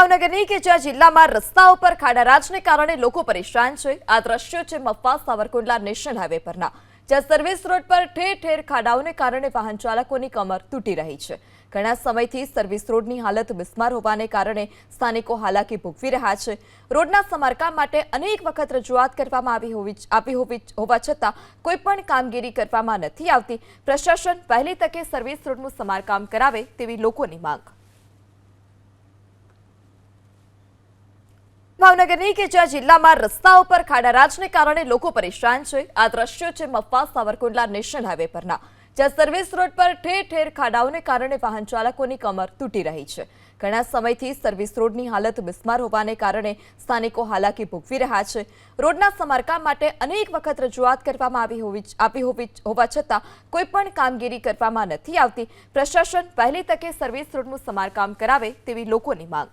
ભાવનગરની કે જ્યાં જિલ્લામાં રસ્તાઓ પર ખાડારાજને કારણે લોકો પરેશાન છે. આ દ્રશ્યો છે મફા સાવરકુંડલા નેશનલ હાઈવે પરના, જ્યાં સર્વિસ રોડ પર ઠેર ઠેર ખાડાઓને કારણે વાહન ચાલકોની કમર તૂટી રહી છે. ઘણા સમયથી સર્વિસ રોડની હાલત બિસ્માર હોવાને કારણે સ્થાનિકો હાલાકી ભોગવી રહ્યા છે. રોડના સમારકામ માટે અનેક વખત રજૂઆત કરવામાં આવી હોવી આપી હોવી હોવા છતાં કોઈ પણ કામગીરી કરવામાં નથી આવતી. પ્રશાસન પહેલી તકે સર્વિસ રોડનું સમારકામ કરાવે તેવી લોકોની માંગ. ભાવનગરની કે જ્યાં જિલ્લામાં રસ્તાઓ પર ખાડારાજને કારણે લોકો પરેશાન છે. આ દ્રશ્યો છે મફા સાવરકુંડલા નેશનલ હાઈવે પરના, જ્યાં સર્વિસ રોડ પર ઠેર ઠેર ખાડાઓને કારણે વાહન ચાલકોની કમર તૂટી રહી છે. ઘણા સમયથી સર્વિસ રોડની હાલત બિસ્માર હોવાને કારણે સ્થાનિકો હાલાકી ભોગવી રહ્યા છે. રોડના સમારકામ માટે અનેક વખત રજૂઆત કરવામાં આવી હોવી આપી હોવી હોવા છતાં કોઈ પણ કામગીરી કરવામાં નથી આવતી. પ્રશાસન પહેલી તકે સર્વિસ રોડનું સમારકામ કરાવે તેવી લોકોની માંગ.